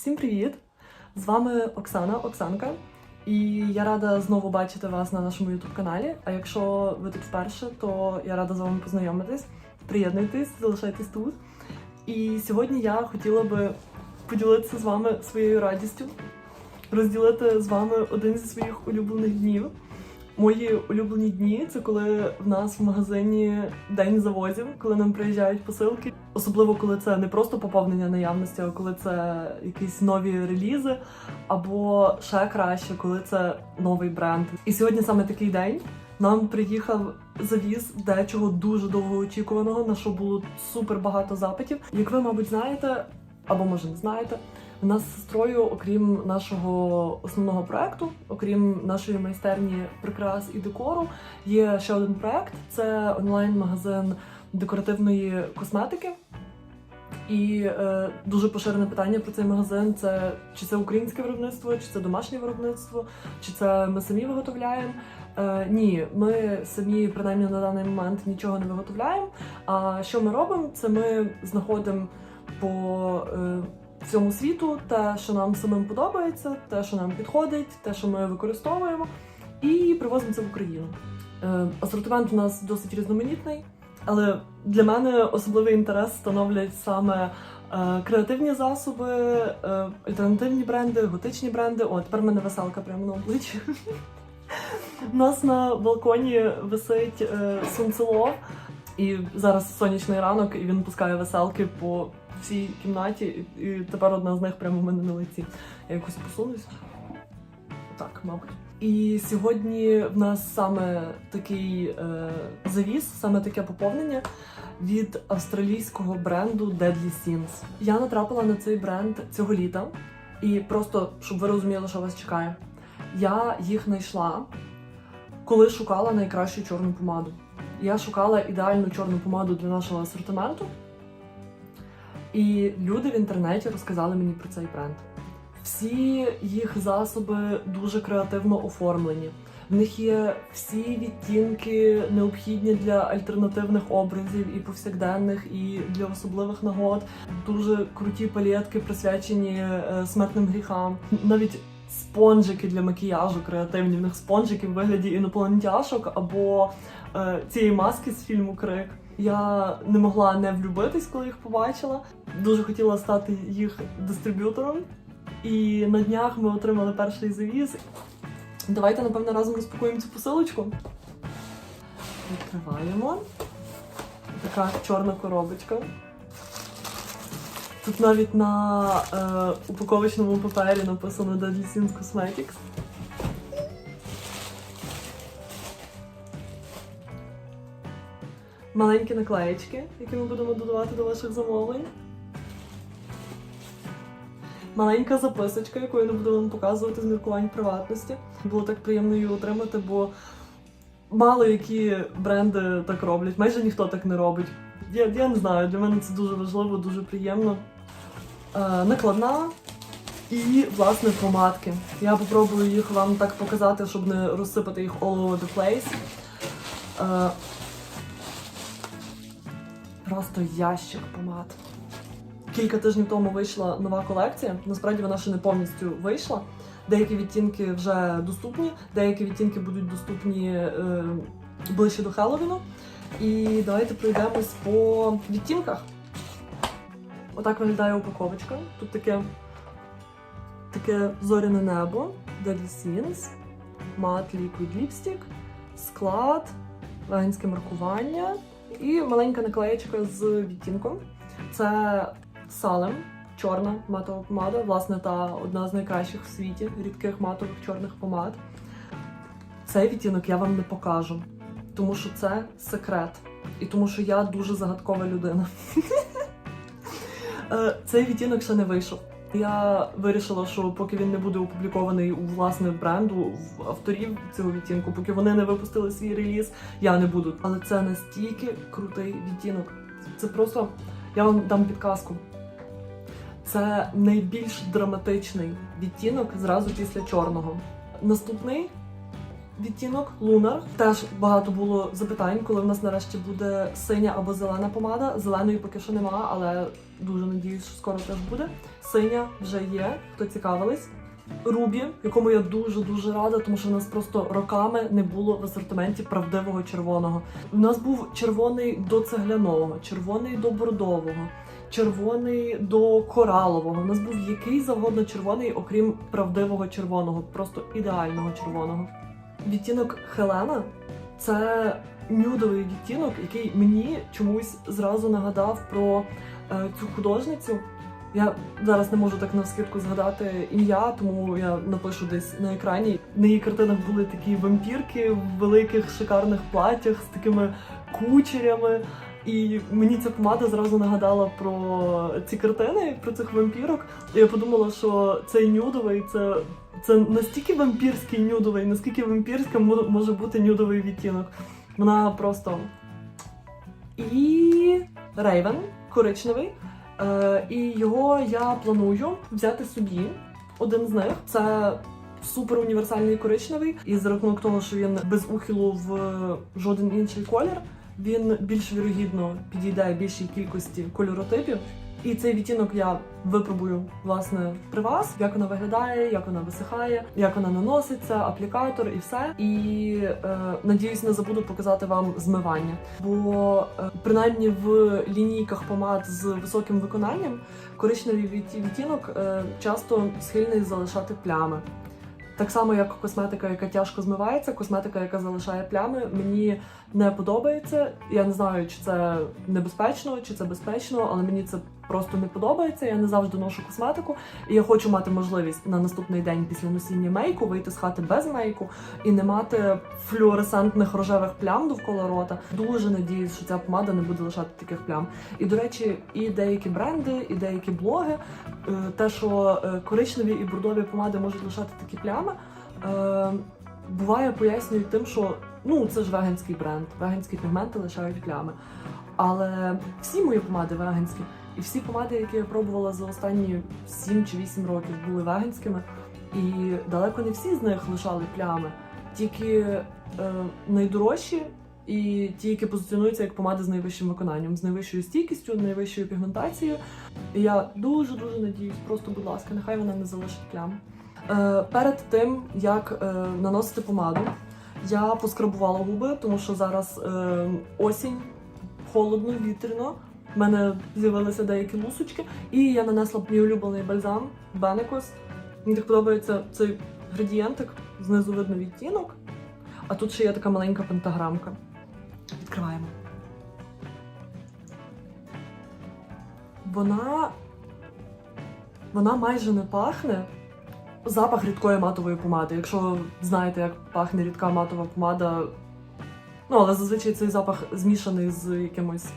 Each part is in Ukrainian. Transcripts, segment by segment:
Всім привіт! З вами Оксана Оксанка. І я рада знову бачити вас на нашому youtube каналі. А якщо ви тут вперше, то я рада з вами познайомитись. Приєднуйтесь, залишайтесь тут. І сьогодні я хотіла би поділитися з вами своєю радістю, розділити з вами один зі своїх улюблених днів. Мої улюблені дні це коли в нас в магазині день завозів, коли нам приїжджають посилки. Особливо коли це не просто поповнення наявності, а коли це якісь нові релізи, або ще краще, коли це новий бренд. І сьогодні саме такий день. Нам приїхав завіз дечого дуже довгоочікуваного, на що було супер багато запитів. Як ви, мабуть, знаєте, або може не знаєте, у нас з сестрою, окрім нашого основного проекту, окрім нашої майстерні прикрас і декору, є ще один проект: це онлайн-магазин декоративної косметики. І е, дуже поширене питання про цей магазин: це чи це українське виробництво, чи це домашнє виробництво, чи це ми самі виготовляємо. Е, ні, ми самі принаймні на даний момент нічого не виготовляємо. А що ми робимо? Це ми знаходимо по е, всьому світу те, що нам самим подобається, те, що нам підходить, те, що ми використовуємо, і привозимо це в Україну. Е, асортимент у нас досить різноманітний. Але для мене особливий інтерес становлять саме е, креативні засоби, е, альтернативні бренди, готичні бренди. О, тепер в мене веселка прямо на обличчі. У нас на балконі висить е, сонцело, і зараз сонячний ранок, і він пускає веселки по всій кімнаті, і, тепер одна з них прямо в мене на лиці. Я якось посунусь. Так, мабуть. І сьогодні в нас саме такий е, завіс, саме таке поповнення від австралійського бренду Deadly Sins. Я натрапила на цей бренд цього літа, і просто щоб ви розуміли, що вас чекає. Я їх знайшла, коли шукала найкращу чорну помаду. Я шукала ідеальну чорну помаду для нашого асортименту, і люди в інтернеті розказали мені про цей бренд. Всі їх засоби дуже креативно оформлені. В них є всі відтінки необхідні для альтернативних образів і повсякденних, і для особливих нагод. Дуже круті палетки присвячені е, смертним гріхам. Навіть спонжики для макіяжу креативні. В них спонжики в вигляді інопланетяшок або е, цієї маски з фільму Крик. Я не могла не влюбитись, коли їх побачила. Дуже хотіла стати їх дистриб'ютором. І на днях ми отримали перший завіз. Давайте, напевно, разом розпакуємо цю посилочку. Відкриваємо. Така чорна коробочка. Тут навіть на е, упаковочному папері написано Deadly Sins Cosmetics. Маленькі наклеєчки, які ми будемо додавати до ваших замовлень. Маленька записочка, яку я не буду вам показувати з міркувань приватності. Було так приємно її отримати, бо мало які бренди так роблять, майже ніхто так не робить. Я, я не знаю, для мене це дуже важливо, дуже приємно. Е, накладна і, власне, помадки. Я попробую їх вам так показати, щоб не розсипати їх all over the place. Е, просто ящик помад. Кілька тижнів тому вийшла нова колекція. Насправді вона ще не повністю вийшла. Деякі відтінки вже доступні, деякі відтінки будуть доступні е, ближче до Хеллоуіну. І давайте пройдемось по відтінках. Отак виглядає упаковочка. Тут таке, таке зоряне небо, Deadly Sins, Matte Liquid Lipstick, склад, легенське маркування і маленька наклеєчка з відтінком. Це Салем, чорна матова помада, власне, та одна з найкращих в світі рідких матових чорних помад. Цей відтінок я вам не покажу, тому що це секрет. І тому що я дуже загадкова людина. Е, Цей відтінок ще не вийшов. Я вирішила, що поки він не буде опублікований у власне бренду, авторів цього відтінку, поки вони не випустили свій реліз, я не буду. Але це настільки крутий відтінок. Це просто я вам дам підказку. Це найбільш драматичний відтінок зразу після чорного. Наступний відтінок Лунар. Теж багато було запитань, коли в нас нарешті буде синя або зелена помада. Зеленої поки що нема, але дуже надіюсь, що скоро теж буде. Синя вже є, хто цікавились. Рубі, якому я дуже дуже рада, тому що в нас просто роками не було в асортименті правдивого червоного. У нас був червоний до цегляного, червоний до бордового, червоний до коралового. У нас був який завгодно червоний, окрім правдивого червоного, просто ідеального червоного. Відтінок Хелена це нюдовий відтінок, який мені чомусь зразу нагадав про е, цю художницю. Я зараз не можу так навскидку згадати ім'я, тому я напишу десь на екрані. На її картинах були такі вампірки в великих шикарних платтях з такими кучерями. І мені ця помада зразу нагадала про ці картини, про цих вампірок. І я подумала, що цей нюдовий це, це настільки вампірський нюдовий, наскільки вампірським може бути нюдовий відтінок. Вона просто. І Рейвен коричневий. Е, і його я планую взяти собі. Один з них це супер універсальний коричневий, і за рахунок того, що він без ухилу в жоден інший колір, він більш вірогідно підійде більшій кількості кольоротипів. І цей відтінок я випробую власне при вас, як вона виглядає, як вона висихає, як вона наноситься, аплікатор і все. І е, надіюсь, не забуду показати вам змивання. Бо е, принаймні в лінійках помад з високим виконанням коричневий відті- відтінок е, часто схильний залишати плями. Так само, як косметика, яка тяжко змивається, косметика, яка залишає плями, мені не подобається. Я не знаю, чи це небезпечно, чи це безпечно, але мені це просто не подобається. Я не завжди ношу косметику, і я хочу мати можливість на наступний день після носіння мейку вийти з хати без мейку і не мати флюоресцентних рожевих плям довкола рота. Дуже надіюсь, що ця помада не буде лишати таких плям. І до речі, і деякі бренди, і деякі блоги, е, те, що е, коричневі і бордові помади можуть лишати такі плями. е, Буває пояснюють тим, що ну це ж веганський бренд, веганські пігменти лишають плями. Але всі мої помади веганські, і всі помади, які я пробувала за останні 7 чи 8 років, були веганськими. І далеко не всі з них лишали плями, тільки е, найдорожчі і ті, які позиціонуються як помади з найвищим виконанням, з найвищою стійкістю, найвищою пігментацією. І я дуже дуже надіюсь, просто, будь ласка, нехай вона не залишить плям. Е, перед тим як е, наносити помаду, я поскрабувала губи, тому що зараз е, осінь, холодно, вітряно. У мене з'явилися деякі лусочки, і я нанесла мій улюблений бальзам Бенекос. Мені так подобається цей градієнтик, знизу видно відтінок. А тут ще є така маленька пентаграмка. Відкриваємо. Вона. Вона майже не пахне. Запах рідкої матової помади. Якщо знаєте, як пахне рідка матова помада. Ну, але зазвичай цей запах змішаний з якимось.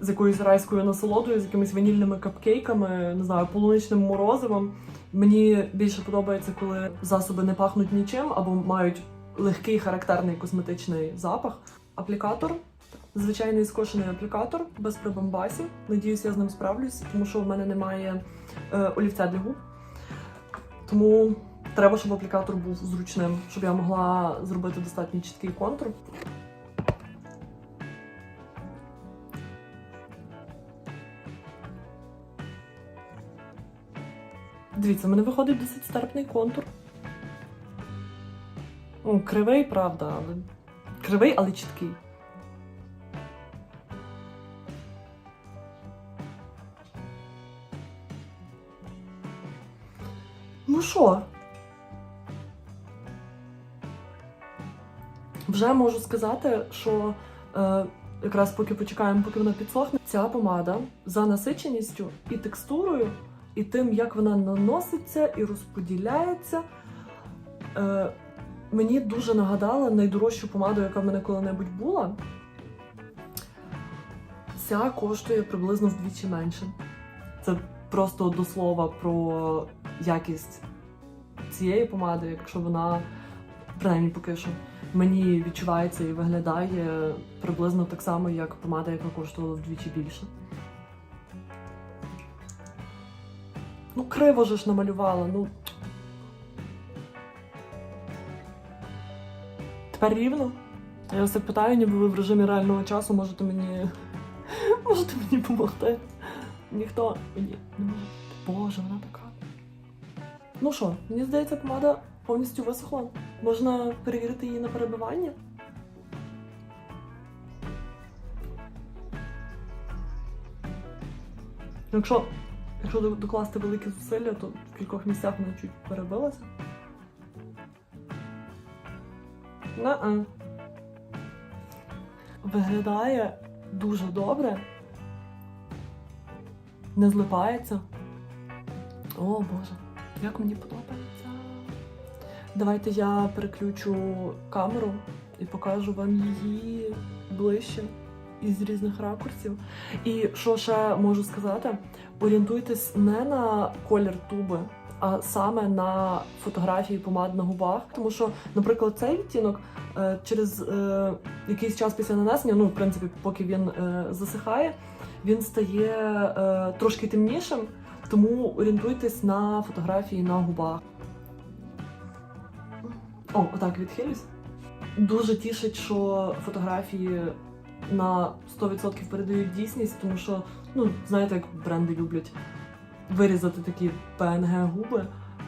З якоюсь райською насолодою, з якимись ванільними капкейками, не знаю, полуничним морозивом. Мені більше подобається, коли засоби не пахнуть нічим або мають легкий характерний косметичний запах. Аплікатор. Звичайний скошений аплікатор без прибамбасів. Надіюсь, я з ним справлюсь, тому що в мене немає е, олівця для губ. Тому треба, щоб аплікатор був зручним, щоб я могла зробити достатньо чіткий контур. Дивіться, в мене виходить досить стерпний контур. Ну, кривий, правда, але. Кривий, але чіткий. Ну що? Вже можу сказати, що е, якраз поки почекаємо, поки вона підсохне, ця помада за насиченістю і текстурою, і тим, як вона наноситься і розподіляється, е, мені дуже нагадала найдорожчу помаду, яка в мене коли-небудь була. Ця коштує приблизно вдвічі менше. Це просто до слова про якість цієї помади, якщо вона, принаймні поки що, мені відчувається і виглядає приблизно так само, як помада, яка коштувала вдвічі більше. Ну, криво же ж намалювала, ну. Тепер рівно. Я все питаю, ніби ви в режимі реального часу можете мені. Можете мені допомогти. ніхто мені не може. Боже, вона така. Ну що, мені здається, помада повністю висохла. Можна перевірити її на перебивання. Якщо, якщо докласти великі зусилля, то в кількох місцях вона чуть перебилася. Не-а. Виглядає дуже добре. Не злипається. О Боже, як мені подобається. Давайте я переключу камеру і покажу вам її ближче із різних ракурсів. І що ще можу сказати? Орієнтуйтесь не на колір туби, а саме на фотографії помад на губах. Тому що, наприклад, цей відтінок е, через е, якийсь час після нанесення, ну, в принципі, поки він е, засихає, він стає трошки темнішим, тому орієнтуйтесь на фотографії на губах. О, отак відхилюсь. Дуже тішить, що фотографії на 100% передають дійсність, тому що, ну, знаєте, як бренди люблять вирізати такі PNG губи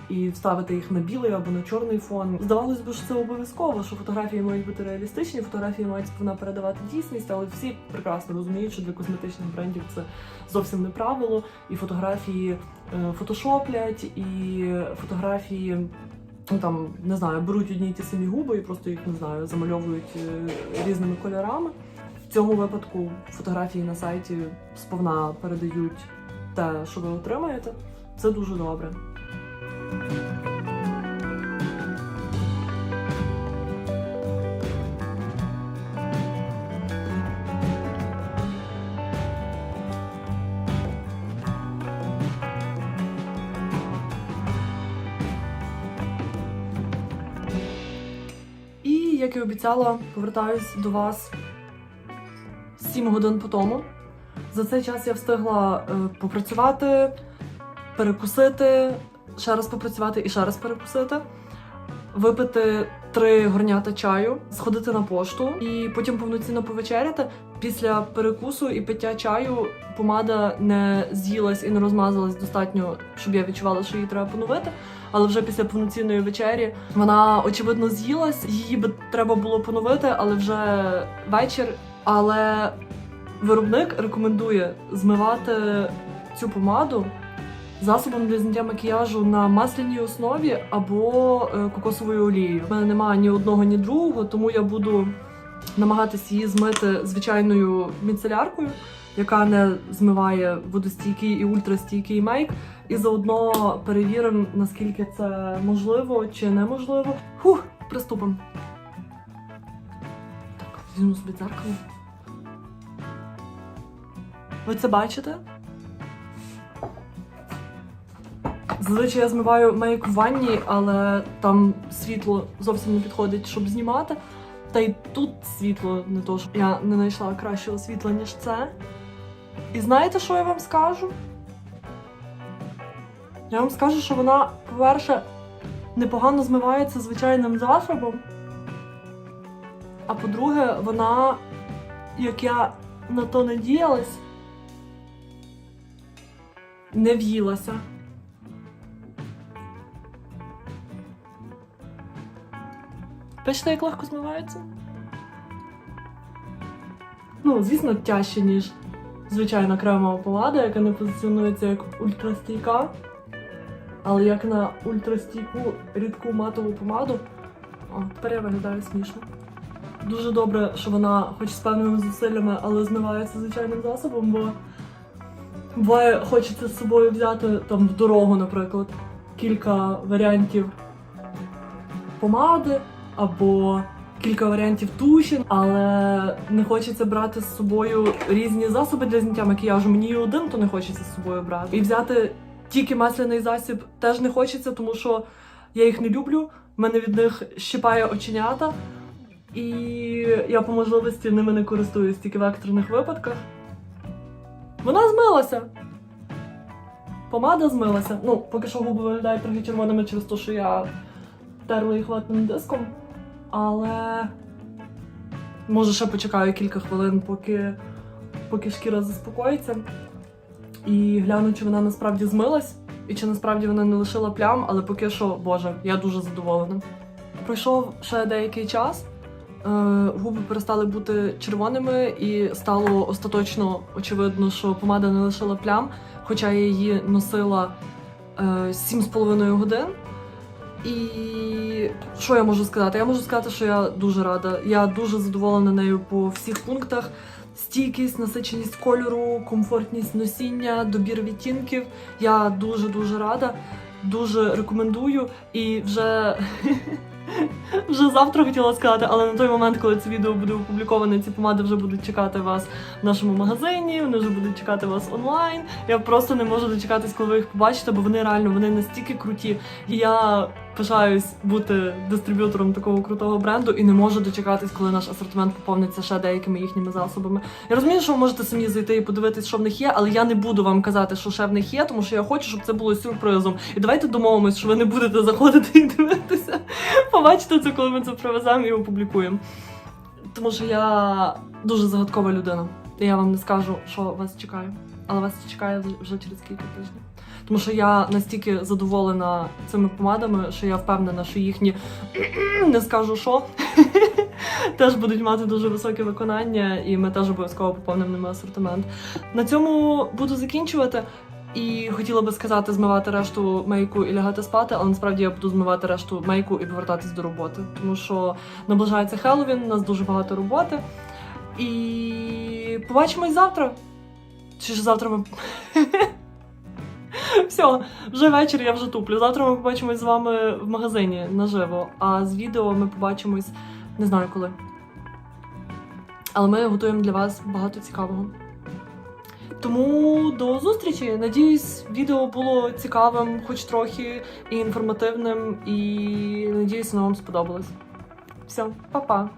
і вставити їх на білий або на чорний фон. Здавалось би, що це обов'язково, що фотографії мають бути реалістичні, фотографії мають вона передавати дійсність, але всі прекрасно розуміють, що для косметичних брендів це зовсім не правило. І фотографії е, фотошоплять, і фотографії. Ну там не знаю, беруть одні й ті самі губи і просто їх не знаю, замальовують е, різними кольорами. В цьому випадку фотографії на сайті сповна передають те, що ви отримаєте. Це дуже добре. І як і обіцяла, повертаюсь до вас 7 годин по тому. За цей час я встигла е, попрацювати, перекусити, ще раз попрацювати і ще раз перекусити, випити три горнята чаю, сходити на пошту і потім повноцінно повечеряти. Після перекусу і пиття чаю помада не з'їлась і не розмазалась достатньо, щоб я відчувала, що її треба поновити. Але вже після повноцінної вечері вона очевидно з'їлась. Її би треба було поновити, але вже вечір. Але виробник рекомендує змивати цю помаду засобом для зняття макіяжу на масляній основі або е, кокосовою олією. У мене немає ні одного, ні другого, тому я буду намагатись її змити звичайною міцеляркою, яка не змиває водостійкий і ультрастійкий мейк. І заодно перевіримо, наскільки це можливо чи неможливо. Фух, приступимо. Візьму собі дзеркало. Ви це бачите? Зазвичай я змиваю мейк в ванні, але там світло зовсім не підходить, щоб знімати. Та й тут світло не то, що я не знайшла кращого світла, ніж це. І знаєте, що я вам скажу? Я вам скажу, що вона, по-перше, непогано змивається звичайним засобом. А по-друге, вона, як я на то надіялась, не в'їлася. Бачите, як легко змивається? Ну, звісно, тяжче, ніж звичайна кремова помада, яка не позиціонується як ультрастійка. Але як на ультрастійку рідку матову помаду, о, тепер я виглядаю смішно. Дуже добре, що вона, хоч з певними зусиллями, але змивається звичайним засобом, бо буває, хочеться з собою взяти там в дорогу, наприклад, кілька варіантів помади або кілька варіантів туші, але не хочеться брати з собою різні засоби для зняття макіяжу. Мені один то не хочеться з собою брати. І взяти тільки масляний засіб теж не хочеться, тому що я їх не люблю. мене від них щипає оченята, і я по можливості ними не користуюсь тільки в екстрених випадках. Вона змилася. Помада змилася. Ну, поки що губи виглядають трохи червоними через те, що я терла їх ватним диском. Але може ще почекаю кілька хвилин, поки, поки шкіра заспокоїться. і гляну, чи вона насправді змилась, і чи насправді вона не лишила плям, але поки що, боже, я дуже задоволена. Пройшов ще деякий час. Е, Губи перестали бути червоними, і стало остаточно очевидно, що помада не лишила плям, хоча я її носила е, 7,5 годин. І що я можу сказати? Я можу сказати, що я дуже рада. Я дуже задоволена нею по всіх пунктах. Стійкість, насиченість кольору, комфортність носіння, добір відтінків. Я дуже дуже рада, дуже рекомендую. І вже, вже завтра хотіла сказати, але на той момент, коли це відео буде опубліковане, ці помади вже будуть чекати вас в нашому магазині, вони вже будуть чекати вас онлайн. Я просто не можу дочекатись, коли ви їх побачите, бо вони реально вони настільки круті. Я пишаюсь бути дистриб'ютором такого крутого бренду і не можу дочекатись, коли наш асортимент поповниться ще деякими їхніми засобами. Я розумію, що ви можете самі зайти і подивитись, що в них є, але я не буду вам казати, що ще в них є, тому що я хочу, щоб це було сюрпризом. І давайте домовимось, що ви не будете заходити і дивитися. Побачите це, коли ми це привеземо і опублікуємо. Тому що я дуже загадкова людина. І я вам не скажу, що вас чекає. Але вас чекає вже через кілька тижнів. Тому що я настільки задоволена цими помадами, що я впевнена, що їхні не скажу що теж будуть мати дуже високе виконання, і ми теж обов'язково поповнимо ними асортимент. На цьому буду закінчувати. І хотіла би сказати змивати решту мейку і лягати спати, але насправді я буду змивати решту мейку і повертатись до роботи, тому що наближається Хеллоуін, у нас дуже багато роботи. І побачимось завтра. Чи ж завтра ми. Все, вже вечір, я вже туплю. Завтра ми побачимось з вами в магазині наживо, а з відео ми побачимось не знаю коли. Але ми готуємо для вас багато цікавого. Тому до зустрічі. Надіюсь, відео було цікавим, хоч трохи, і інформативним, і надіюсь, воно вам сподобалось. Все, па-па!